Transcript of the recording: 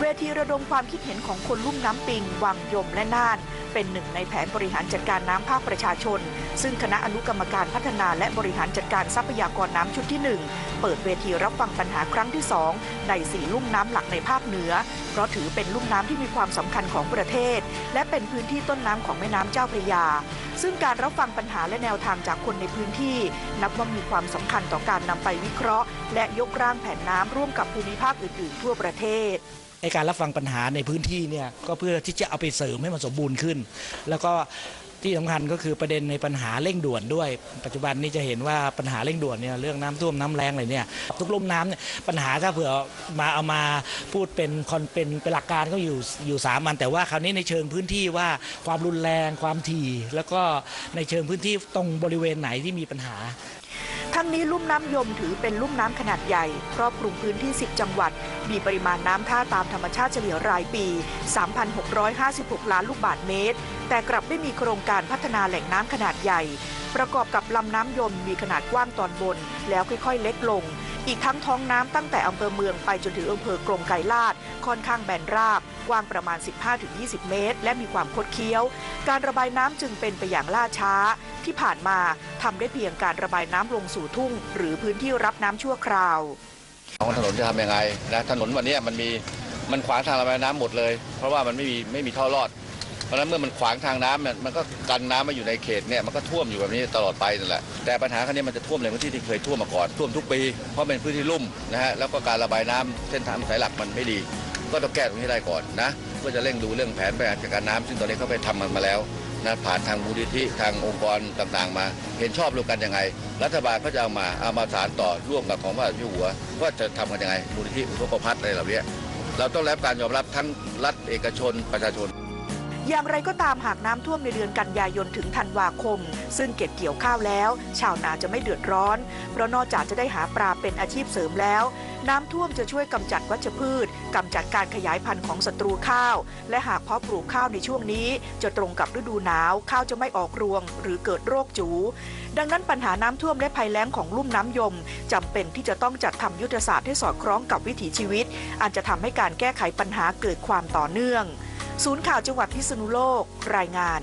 เวทีระดมความคิดเห็นของคนลุ่มน้ำปิง วังยมและน่าน เป็นหนึ่งในแผนบริหารจัดการน้ำภาคประชาชน ซึ่งคณะอนุกรรมการพัฒนาและบริหารจัดการทรัพยากรน้ำชุดที่ 1 เปิดเวทีรับฟังปัญหาครั้งที่ 2 ในสี่ลุ่มน้ำหลักในภาคเหนือ เพราะถือเป็นลุ่มน้ำที่มีความสำคัญของประเทศ และเป็นพื้นที่ต้นน้ำของแม่น้ำเจ้าพระยา ซึ่งการรับฟังปัญหาและแนวทางจากคนในพื้นที่ นับว่ามีความสำคัญต่อการนำไปวิเคราะห์ และยกร่างแผนน้ำร่วมกับภูมิภาคอื่น ๆ ทั่วประเทศ การรับฟังปัญหาในพื้นที่เนี่ยก็เพื่อที่จะเอาไปเสริมให้มันสมบูรณ์ขึ้น แล้วก็ที่สำคัญก็คือประเด็นในปัญหาเร่งด่วนด้วย ปัจจุบันนี้จะเห็นว่าปัญหาเร่งด่วนเนี่ยเรื่องน้ำท่วมน้ำแรงอะไรเนี่ยทุกลุ่มน้ำเนี่ยปัญหาถ้าเผื่อมาเอามาพูดเป็นคอนเป็นเป็นหลักการก็อยู่อยู่สามันแต่ว่าคราวนี้ในเชิงพื้นที่ว่าความรุนแรงความถี่แล้วก็ในเชิงพื้นที่ตรงบริเวณไหนที่มีปัญหาทั้งนี้ลุ่มน้ำยมถือเป็นลุ่มน้ำขนาดใหญ่ ครอบคลุมพื้นที่ 10 จังหวัด มีปริมาณน้ำท่าตามธรรมชาติเฉลี่ยรายปี 3,656 ล้านลูกบาศก์เมตร แต่กลับไม่มีโครงการพัฒนาแหล่งน้ำขนาดใหญ่ ประกอบกับลำน้ำยมมีขนาดกว้างตอนบน แล้วค่อยๆ เล็กลง อีกทั้งท้องน้ำตั้งแต่อำเภอเมืองไปจนถึงอำเภอกรงไกรลาด ค่อนข้างแบนราบ กว้างประมาณ 15-20 เมตร และมีความคดเคี้ยว การระบายน้ำจึงเป็นไปอย่างล่าช้าที่ผ่านมาทำได้เพียงการระบายน้ำลงสู่ทุ่ง หรือพื้นที่รับน้ำชั่วคราว ของถนนจะทำยังไงนะถนนวันนี้มันมีมันขวางทางระบายน้ำหมดเลย เพราะว่ามันไม่มีไม่มีท่อรอด เพราะฉะนั้นเมื่อมันขวางทางน้ำเนี่ยมันก็กันน้ำมาอยู่ในเขตเนี่ยมันก็ท่วมอยู่แบบนี้ตลอดไปนั่นแหละแต่ปัญหาครั้งนี้มันจะท่วมในพื้นที่ที่เคยท่วมมาก่อนท่วมทุกปีเพราะเป็นพื้นที่ลุ่มนะฮะแล้วก็การระบายน้ำเส้นทางสายหลักมันไม่ดี ก็ต้องแก้ตรงนี้ได้ก่อนนะก็จะเร่งดูเรื่องแผนบริหารจัดการน้ำซึ่งตอนนี้เขาไปทำมันมาแล้ว นะผ่านทางมูลนิธิทางองค์กรต่างๆ มา เห็นชอบร่วมกันยังไง รัฐบาลก็จะเอามาเอามาสารต่อร่วมกับของพระเจ้าอยู่หัวว่าจะทำกันยังไงมูลนิธิอุทกภัทรอะไรเหล่านี้เราต้องรับการยอมรับทั้งรัฐเอกชนประชาชนอย่างไรก็ตามหากน้ำท่วมในเดือนกันยายนถึงธันวาคม ซึ่งเก็บเกี่ยวข้าวแล้ว ชาวนาจะไม่เดือดร้อน เพราะนอกจากจะได้หาปลาเป็นอาชีพเสริมแล้ว น้ำท่วมจะช่วยกำจัดวัชพืชกำจัดการขยายพันธุ์ของศัตรูข้าว และหากเพาะปลูกข้าวในช่วงนี้จะตรงกับฤดูหนาว ข้าวจะไม่ออกรวง หรือเกิดโรคจู ดังนั้นปัญหาน้ำท่วมและภัยแล้งของลุ่มน้ำยมจำเป็นที่จะต้องจัดทำยุทธศาสตร์ให้สอดคล้องกับวิถีชีวิตอันจะทำให้การแก้ไขปัญหาเกิดความต่อเนื่อง ศูนย์ข่าวจังหวัดพิษณุโลก รายงาน